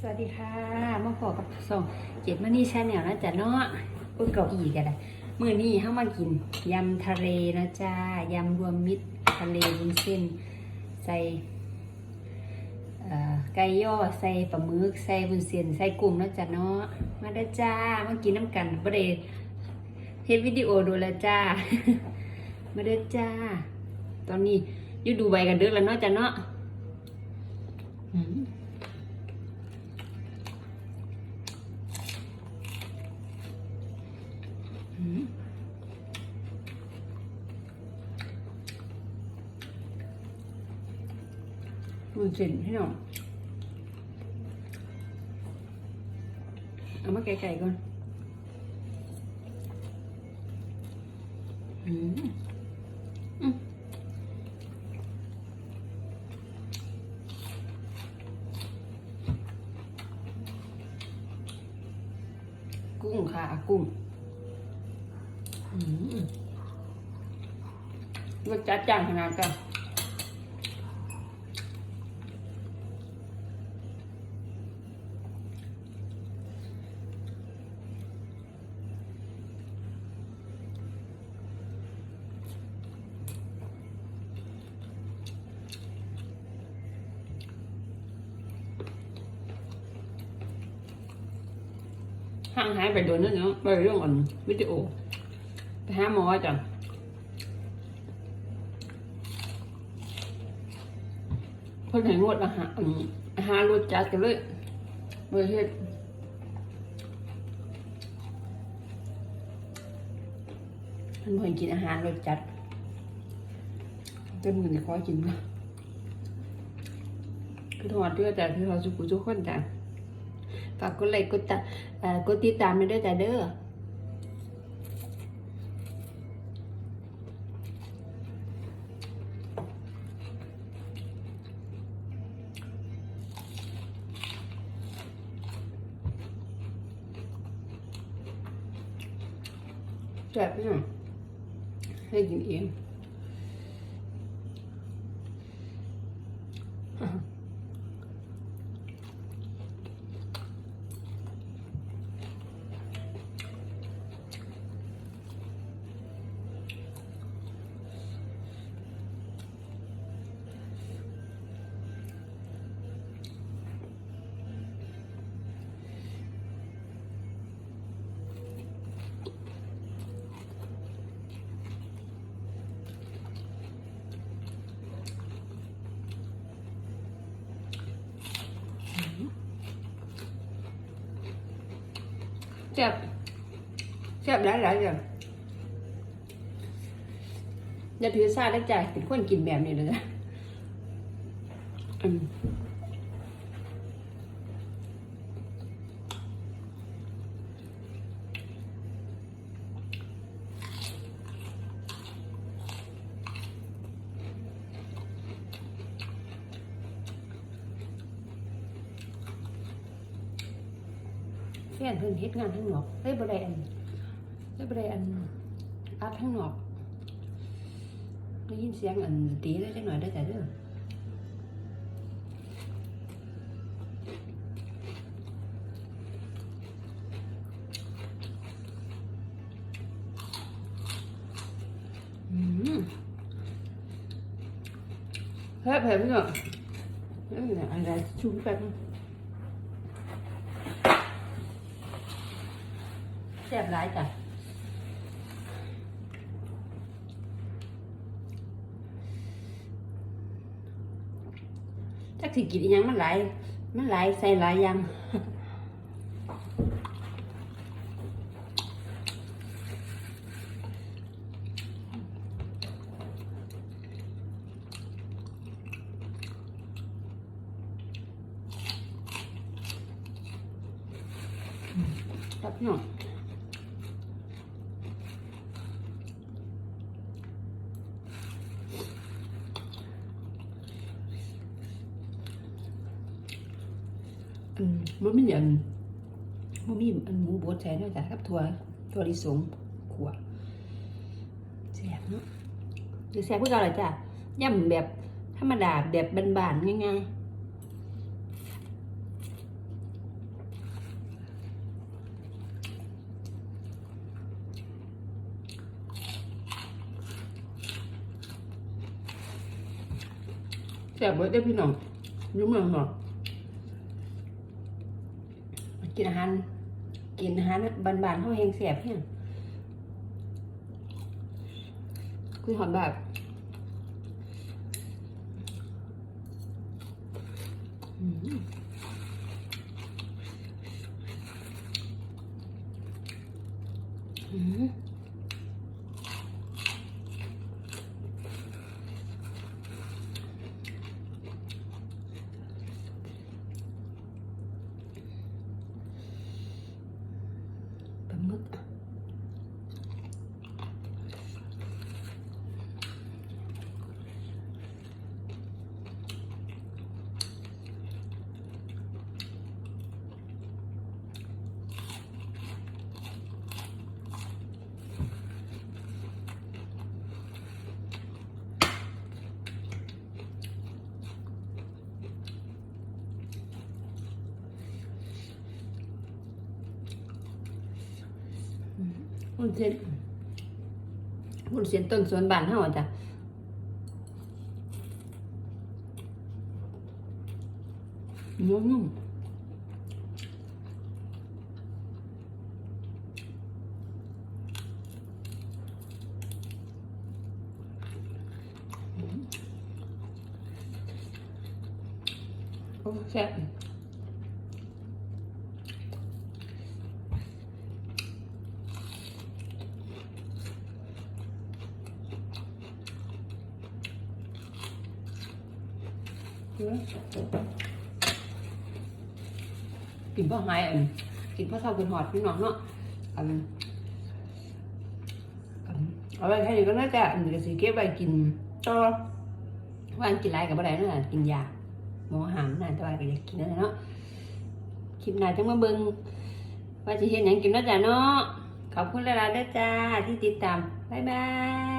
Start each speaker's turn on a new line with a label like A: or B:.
A: สวัสดีค่ะมาพอกับส่องเจ็ดมานี่ชาแนลนะจ๊ะเนาะอุ้ยเก้าอีกันนะมื้อนี้เฮามากินยำทะเลนะจ้ายำรวมมิตรทะเลวุ้นเส้น ใส่ไก่ย่อใส่ปลาหมึกใส่วุ้นเส้นใส่กุ้งนะจ๊ะเนาะมาเด้อจ้ามากินน้ำกันบ่ได้เฮ็ดวิดีโอดูแลจ้า มาเด้อจ้า ตอนนี้อยู่ดูใบกันเด้อแล้วเนาะจ้ะเนาะ มันเส้นให้หน่อยเอามาไก่ๆก่อนอืมอืมกุ้งค่ะ กุ้งอืมรสจัดจ้านขนาดกัน ห่างหายไปโดนนั่นเนาะไปเรื่องอ่อนวิดีโอ ไปหาหมอจ้ะเพิ่นให้งดอาหารอาหารรสจัดกันเลยบ่ได้เฮ็ดเพิ่นกินอาหารรสจัดแต่มื้อนี้ขอกินนะคือทอดเด้อจ้ะคือเราสุกุทุกคนจ้ะ ฝากกดไลค์กดตากดติดตามด้วยเด้อจ้ะเด้อแซ่บพี่น้ให้กินเอง แซ่บแซ่บหลายหลายอย่างอย่าถือซาได้ใจเป็นคนกินแบบนี้เลยนะ แฟนเพิ่นเฮ็ดงานทั้งนอกเฮ้บ่ได้อันเฮ้บ่ได้อันอัดทั้งนอกได้ยินเสียงอันตีได้จังหน่อยได้แต่เด้ออืมเฮ้ยเผ็ดพี่น้องเอ้ยอะไรชุ่มแป๊บนึง แซ่บร้ายจ้ะจักสิกินยังมันหลาย มันหลายใส่หลายย่างครับพี่น้อง มันไม่อย่นมันมีอันหมูบดใช้นอกจะครับถั่วถั่วลิสงขัวแซ่บเนาะหรือแสบพวกเราเลยจ้ะย่ำแบบธรรมดาแบบบานๆง่ายๆ
B: แซ่บเบิดได้พี่น้องยุ่งมือกหรอ กิ
A: นอาหารกินอาหารบานๆเขาแฮงเสียบเพียงคุยหอมแบบอืม อืม วุ้นเส้นวุ้นเส้นต้นสวนบ้านเฮาจ้ะนุ่มๆโอ้แซ่บ กินพ่อหายอันกินพ่อเศร้ากินหอดพี่น้องเนาะอันอันเอาไว้แค่นี้ก็น่าจะอันนี้ก็สิเก็บไว้กินต่อว่าอันกินไรกับอะไรนั่นน่ะกินยาหมอหามน่ะแต่ว่าก็อยากกินนั่นแหละเนาะคลิปหน้าจังมาเบิ่งว่าจะเห็นหยังกินเนาะจ้ะเนาะขอบคุณหลายๆเด้อจ้าที่ติดตามบ๊ายบาย